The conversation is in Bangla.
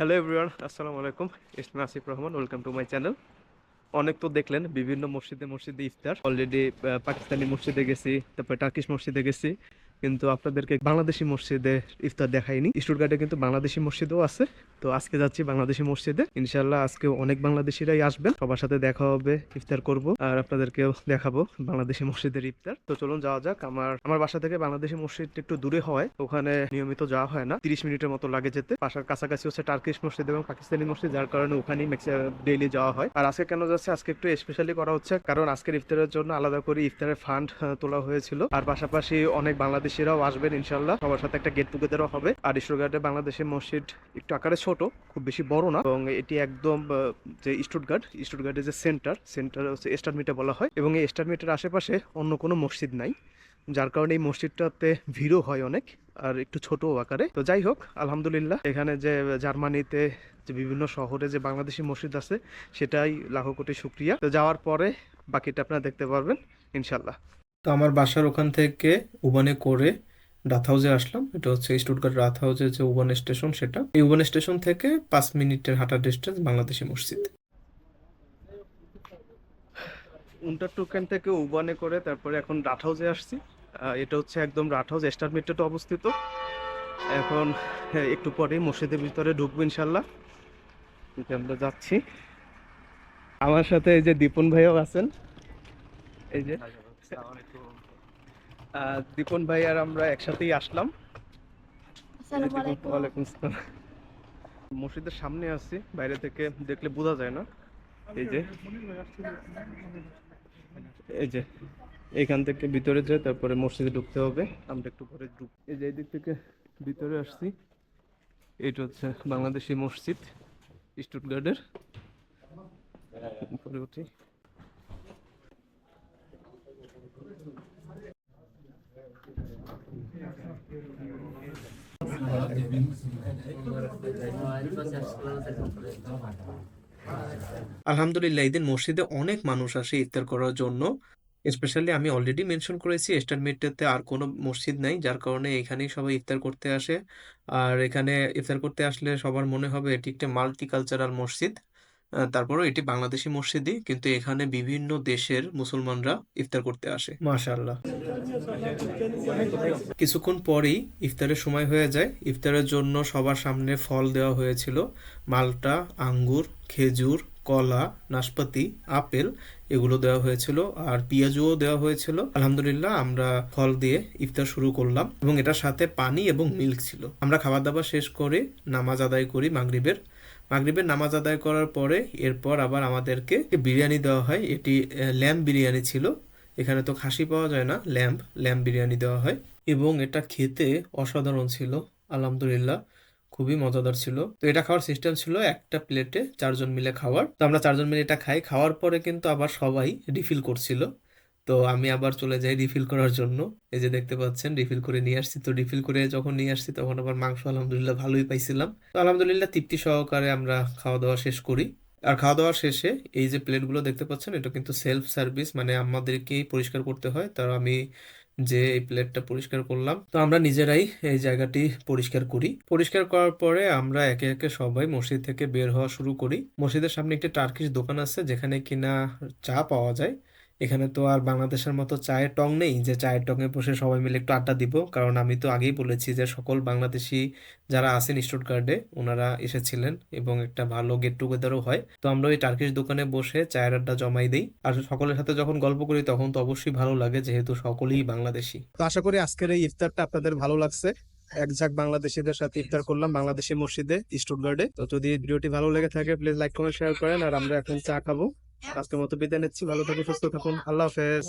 হ্যালো এভরিওয়ান আসসালামু আলাইকুম ইসমি Asif Rahman welcome to my channel অনেক তো দেখলেন, বিভিন্ন মসজিদে মসজিদে ইফতার। অলরেডি পাকিস্তানি মসজিদে গেছি, তারপরে টার্কিশ মসজিদে গেছি। কিন্তু আপনাদেরকে বাংলাদেশি মসজিদে ইফতার দেখাইনি। স্টুটগার্টে কিন্তু বাংলাদেশি মসজিদও আছে। তো আজকে যাচ্ছি বাংলাদেশি মসজিদে। ইনশাল্লাহ আজকে অনেক বাংলাদেশিরাই আসবেন। সবার সাথে দেখা হবে, ইফতার করব, আর আপনাদেরকেও দেখাবো বাংলাদেশি মসজিদের ইফতার। তো চলুন যাওয়া যাক, আমার আমার বাসা থেকে বাংলাদেশি মসজিদটা একটু দূরে হয়, ওখানে নিয়মিত যাওয়া হয় না। তিরিশ মিনিটের মতো লাগে যেতে। বাসার কাছাকাছি হচ্ছে টার্কিশ মসজিদ এবং পাকিস্তানি মসজিদ, যার কারণে ওখানেই ডেইলি যাওয়া হয়। আর আজকে কেন যাচ্ছে, আজকে একটু স্পেশালি করা হচ্ছে, কারণ আজকের ইফতারের জন্য আলাদা করে ইফতারের ফান্ড তোলা হয়েছিল। আর পাশাপাশি অনেক বাংলাদেশিরাও আসবেন ইনশাল্লাহ সবার সাথে একটা গেট টুগেদারও হবে। আর স্টুটগার্টে বাংলাদেশের মসজিদ একটু আকারে ছোট, খুব বেশি বড় না। এবং এটি একদম যে স্টুটগার্ট, স্টুটগার্টের যে সেন্টার সেন্টার হচ্ছে স্টারমিটে বলা হয়। এবং এই স্টারমিটের আশেপাশে অন্য কোনো মসজিদ নাই, যার কারণে এই মসজিদটাতে ভিড়ও হয় অনেক, আর একটু ছোট আকারে। তো যাই হোক, আলহামদুলিল্লাহ, এখানে যে জার্মানিতে যে বিভিন্ন শহরে যে বাংলাদেশি মসজিদ আছে, সেটাই লাখো কোটি শুক্রিয়া। তো যাওয়ার পরে বাকিটা আপনারা দেখতে পারবেন ইনশাল্লাহ তো আমার বাসার ওখান থেকে উবানে করে রাত হাউসে আসলাম। এটা হচ্ছে স্টুটগার্ট রাত হাউসের যে উবান স্টেশন সেটা। এই উবান স্টেশন থেকে পাঁচ মিনিটের হাঁটা ডিস্টেন্স বাংলাদেশি মসজিদ। উন্টার টুকেন থেকে উবানে করে তারপরে এখন রাট হাউসে আসছি এটা হচ্ছে একদম রাট হাউস এস্টারমিটেটে অবস্থিত। এখন হ্যাঁ, একটু পরে মসজিদের ভিতরে ঢুকবো ইনশাল্লাহ যে আমরা যাচ্ছি। আমার সাথে এই যে দীপন ভাইও আছেন। এই যে। দীপন ভাই আর আমরা একসাথেই আসলাম। ওয়ালাইকুম আসসালাম। মসজিদের সামনে আছি বাইরে থেকে দেখলে বোঝা যায় না। এই যে এই যে এখান থেকে ভিতরে যায় তারপরে মসজিদে ঢুকতে হবে। আমরা একটু পরে ঢুক এই যে এদিক থেকে ভিতরে আসছি। এটা হচ্ছে বাংলাদেশি মসজিদ স্টুটগার্ডের। উপরে উঠি। আলহামদুলিল্লাহ, এই দিন মসজিদে অনেক মানুষ আসে ইফতার করার জন্য। স্পেশালি আমি অলরেডি মেনশন করেছি ইস্টার্ন মিডেতে আর কোনো মসজিদ নাই, যার কারণে এখানেই সবাই ইফতার করতে আসে। আর এখানে ইফতার করতে আসলে সবার মনে হবে এটি একটা মাল্টি কালচারাল মসজিদ। তারপরেও এটি বাংলাদেশি মসজিদই, কিন্তু এখানে বিভিন্ন দেশের মুসলমানরা ইফতার করতে আসে। মাশাল্লাহ কিছুক্ষণ পরেই ইফতারের সময় হয়ে যায়। ইফতারের জন্য সবার সামনে ফল দেওয়া হয়েছিল। মালটা, আঙ্গুর, খেজুর কলা, নাশপাতি, আপেল এগুলো দেওয়া হয়েছিল আর পেঁয়াজুও দেওয়া হয়েছিল। আলহামদুলিল্লাহ আমরা ফল দিয়ে ইফতার শুরু করলাম এবং এটার সাথে পানি এবং মিল্ক ছিল। আমরা খাবার দাবার শেষ করে নামাজ আদায় করি মাগরিবের। মাগরিবের নামাজ আদায় করার পরে এরপর আবার আমাদেরকে বিরিয়ানি দেওয়া হয়। এটি ল্যাম্প বিরিয়ানি ছিল। এখানে তো খাসি পাওয়া যায় না ল্যাম্প ল্যাম্প বিরিয়ানি দেওয়া হয় এবং এটা খেতে অসাধারণ ছিল। আলহামদুলিল্লাহ। খুবই মজাদার ছিল। তো এটা খাওয়ার সিস্টেম ছিল একটা প্লেটে চারজন মিলে খাওয়ার। তো আমরা চারজন মিলে এটা খাই। খাওয়ার পরে কিন্তু আবার সবাই রিফিল করছিল। তো আমি আবার চলে যাই রিফিল করার জন্য। এই যে দেখতে পাচ্ছেন রিফিল করে নিয়ে আসছি। তো রিফিল করে যখন নিয়ে আসছি, তখন আবার মাংস আলহামদুলিল্লাহ ভালোই পাইছিলাম। তো আলহামদুলিল্লাহ তৃপ্তি সহকারে আমরা খাওয়া দাওয়া শেষ করি। আর খাওয়া দাওয়া শেষে এই যে প্লেটগুলো দেখতে পাচ্ছেন, এটা কিন্তু সেলফ সার্ভিস মানে আমাদেরকেই পরিষ্কার করতে হয়। তার আমি যে এই প্লেটটা পরিষ্কার করলাম। তো আমরা নিজেরাই এই জায়গাটি পরিষ্কার করি। পরিষ্কার করার পরে আমরা একে একে সবাই মসজিদ থেকে বের হওয়া শুরু করি। মসজিদের সামনে একটি টার্কিশ দোকান আছে, যেখানে কিনা চা পাওয়া যায়। এখানে তো আর বাংলাদেশের মতো চায়ের টং নেই, যে চায়ের টঙে বসে সবাই মিলে একটু আড্ডা দিব। কারণ আমি তো আগেই বলেছি যে সকল বাংলাদেশি যারা আছেন স্টুটগার্টে ওনারা এসেছিলেন এবং একটা ভালো গেট টুগেদারও হয়। তো আমরা ওই টার্কিশ দোকানে বসে চায়ের আড্ডা জমাই দিই। আর সকলের সাথে যখন গল্প করি, তখন তো অবশ্যই ভালো লাগে যেহেতু সকলেই বাংলাদেশি। তো আশা করি আজকের এই ইফতারটা আপনাদের ভালো লাগছে। এক ঝাঁক বাংলাদেশিদের সাথে ইফতার করলাম, বাংলাদেশি মসজিদে, স্টুটগার্ডে। তো যদি ভিডিওটি ভালো লেগে থাকে প্লিজ লাইক কমেন্ট শেয়ার করেন। আর আমরা এখন চা খাব। আজকের মতো বিদায় নিচ্ছি ভালো থাকুন সুস্থ থাকুন। আল্লাহ হাফেজ।